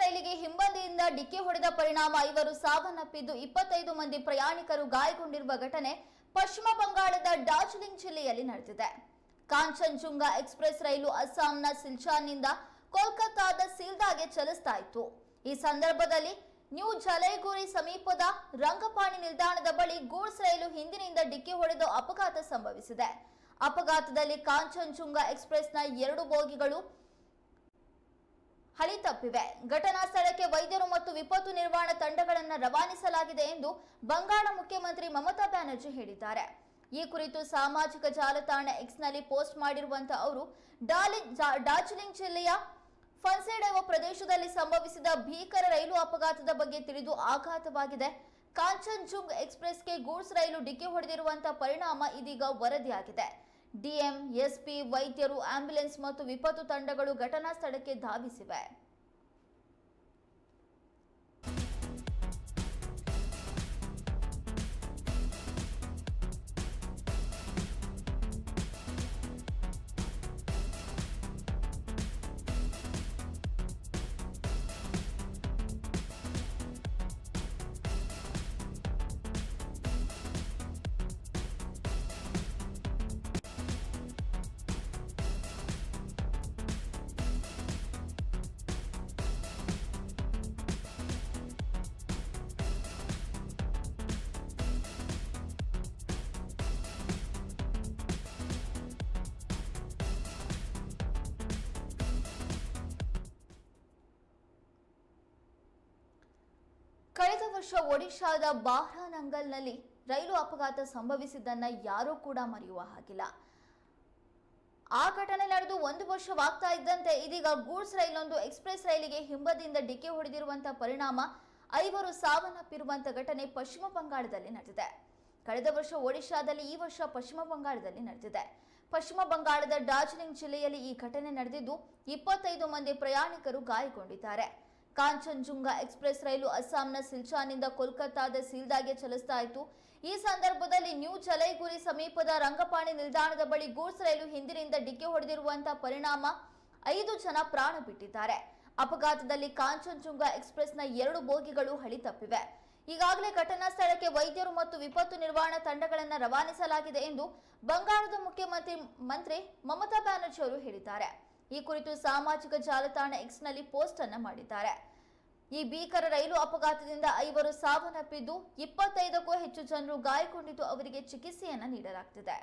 ರೈಲಿಗೆ ಹಿಂಬದಿಯಿಂದ ಡಿಕ್ಕಿ ಹೊಡೆದ ಪರಿಣಾಮ. ಐವರು ಸಾವನ್ನಪ್ಪಿದ್ದು ಇಪ್ಪತ್ತೈದು ಮಂದಿ ಪ್ರಯಾಣಿಕರು ಗಾಯಗೊಂಡಿರುವ ಘಟನೆ ಪಶ್ಚಿಮ ಬಂಗಾಳದ ಡಾರ್ಜಿಲಿಂಗ್ ಜಿಲ್ಲೆಯಲ್ಲಿ ನಡೆದಿದೆ. ಕಾಂಚನ್ಜುಂಗ ಎಕ್ಸ್ಪ್ರೆಸ್ ರೈಲು ಅಸ್ಸಾಂನ ಸಿಲ್ಚಾನ್ನಿಂದ ಕೋಲ್ಕತ್ತಾದ ಸೀಲ್ದಾಗೆ ಚಲಿಸ್ತಾ ಇತ್ತು. ಈ ಸಂದರ್ಭದಲ್ಲಿ ನ್ಯೂ ಜಲೈಗುರಿ ಸಮೀಪದ ರಂಗಪಾಣಿ ನಿಲ್ದಾಣದ ಬಳಿ ಗೂಡ್ಸ್ ರೈಲು ಹಿಂದಿನಿಂದ ಡಿಕ್ಕಿ ಹೊಡೆದು ಅಪಘಾತ ಸಂಭವಿಸಿದೆ. ಅಪಘಾತದಲ್ಲಿ ಕಾಂಚನ್ಜುಂಗ ಎಕ್ಸ್ಪ್ರೆಸ್ನ ಎರಡು ಬೋಗಿಗಳು ಹಳಿ ತಪ್ಪಿವೆ. ಘಟನಾ ಸ್ಥಳಕ್ಕೆ ವೈದ್ಯರು ಮತ್ತು ವಿಪತ್ತು ನಿರ್ವಹಣಾ ತಂಡಗಳನ್ನು ರವಾನಿಸಲಾಗಿದೆ ಎಂದು ಬಂಗಾಳ ಮುಖ್ಯಮಂತ್ರಿ ಮಮತಾ ಬ್ಯಾನರ್ಜಿ ಹೇಳಿದ್ದಾರೆ. ಈ ಕುರಿತು ಸಾಮಾಜಿಕ ಜಾಲತಾಣ ಎಕ್ಸ್ನಲ್ಲಿ ಪೋಸ್ಟ್ ಮಾಡಿರುವಂತಹ ಅವರು ಡಾರ್ಜಿಲಿಂಗ್ ಜಿಲ್ಲೆಯ ಫನ್ಸೆಡೆವ ಪ್ರದೇಶದಲ್ಲಿ ಸಂಭವಿಸಿದ ಭೀಕರ ರೈಲು ಅಪಘಾತದ ಬಗ್ಗೆ ತಿಳಿದು ಆಘಾತವಾಗಿದೆ. ಕಾಂಚನ್ಜುಂಗ್ ಎಕ್ಸ್ಪ್ರೆಸ್ಗೆ ಗೂಡ್ಸ್ ರೈಲು ಡಿಕ್ಕಿ ಹೊಡೆದಿರುವಂತಹ ಪರಿಣಾಮ ಇದೀಗ ವರದಿಯಾಗಿದೆ. ಡಿಎಂ ಎಸ್ಪಿ ವೈದ್ಯರು ಆಂಬ್ಯುಲೆನ್ಸ್ ಮತ್ತು ವಿಪತ್ತು ತಂಡಗಳು ಘಟನಾ ಸ್ಥಳಕ್ಕೆ ಧಾವಿಸಿವೆ. ಕಳೆದ ವರ್ಷ ಒಡಿಶಾದ ಬಾಹ್ರಾನಂಗಲ್ನಲ್ಲಿ ರೈಲು ಅಪಘಾತ ಸಂಭವಿಸಿದ್ದನ್ನ ಯಾರೂ ಕೂಡ ಮರೆಯುವ ಹಾಗಿಲ್ಲ. ಆ ಘಟನೆ ನಡೆದು ಒಂದು ವರ್ಷವಾಗ್ತಾ ಇದ್ದಂತೆ ಇದೀಗ ಗೂಡ್ಸ್ ರೈಲೊಂದು ಎಕ್ಸ್ಪ್ರೆಸ್ ರೈಲಿಗೆ ಹಿಂಬದಿಯಿಂದ ಡಿಕ್ಕಿ ಹೊಡೆದಿರುವಂತಹ ಪರಿಣಾಮ ಐವರು ಸಾವನ್ನಪ್ಪಿರುವಂತಹ ಘಟನೆ ಪಶ್ಚಿಮ ಬಂಗಾಳದಲ್ಲಿ ನಡೆದಿದೆ. ಕಳೆದ ವರ್ಷ ಒಡಿಶಾದಲ್ಲಿ ಈ ವರ್ಷ ಪಶ್ಚಿಮ ಬಂಗಾಳದಲ್ಲಿ ನಡೆದಿದೆ. ಪಶ್ಚಿಮ ಬಂಗಾಳದ ಡಾರ್ಜಿಲಿಂಗ್ ಜಿಲ್ಲೆಯಲ್ಲಿ ಈ ಘಟನೆ ನಡೆದಿದ್ದು ಇಪ್ಪತ್ತೈದು ಮಂದಿ ಪ್ರಯಾಣಿಕರು ಗಾಯಗೊಂಡಿದ್ದಾರೆ. ಕಾಂಚನ್ಜುಂಗ ಎಕ್ಸ್ಪ್ರೆಸ್ ರೈಲು ಅಸ್ಸಾಂನ ಸಿಲ್ಚಾನಿಂದ ಕೋಲ್ಕತ್ತಾದ ಸೀಲ್ದಾಗೆ ಚಲಿಸ್ತಾ ಇತ್ತು. ಈ ಸಂದರ್ಭದಲ್ಲಿ ನ್ಯೂ ಜಲೈಗುರಿ ಸಮೀಪದ ರಂಗಪಾಣಿ ನಿಲ್ದಾಣದ ಬಳಿ ಗೂಡ್ಸ್ ರೈಲು ಹಿಂದಿನಿಂದ ಡಿಕ್ಕಿ ಹೊಡೆದಿರುವಂತಹ ಪರಿಣಾಮ ಐದು ಜನ ಪ್ರಾಣ ಬಿಟ್ಟಿದ್ದಾರೆ ಅಪಘಾತದಲ್ಲಿ ಕಾಂಚನ್ಜುಂಗಾ ಎಕ್ಸ್ಪ್ರೆಸ್ನ ಎರಡು ಬೋಗಿಗಳು ಹಳಿ ತಪ್ಪಿವೆ. ಈಗಾಗಲೇ ಘಟನಾ ಸ್ಥಳಕ್ಕೆ ವೈದ್ಯರು ಮತ್ತು ವಿಪತ್ತು ನಿರ್ವಹಣಾ ತಂಡಗಳನ್ನು ರವಾನಿಸಲಾಗಿದೆ ಎಂದು ಬಂಗಾಳದ ಮುಖ್ಯಮಂತ್ರಿ ಮಂತ್ರಿ ಮಮತಾ ಬ್ಯಾನರ್ಜಿ ಅವರು ಹೇಳಿದ್ದಾರೆ. ಈ ಕುರಿತು ಸಾಮಾಜಿಕ ಜಾಲತಾಣ ಎಕ್ಸ್ನಲ್ಲಿ ಪೋಸ್ಟ್ ಅನ್ನು ಮಾಡಿದ್ದಾರೆ. ಈ ಭೀಕರ ರೈಲು ಅಪಘಾತದಿಂದ ಐವರು ಸಾವನ್ನಪ್ಪಿದ್ದು ಇಪ್ಪತ್ತೈದಕ್ಕೂ ಹೆಚ್ಚು ಜನರು ಗಾಯಗೊಂಡಿದ್ದು ಅವರಿಗೆ ಚಿಕಿತ್ಸೆಯನ್ನು ನೀಡಲಾಗ್ತಿದೆ.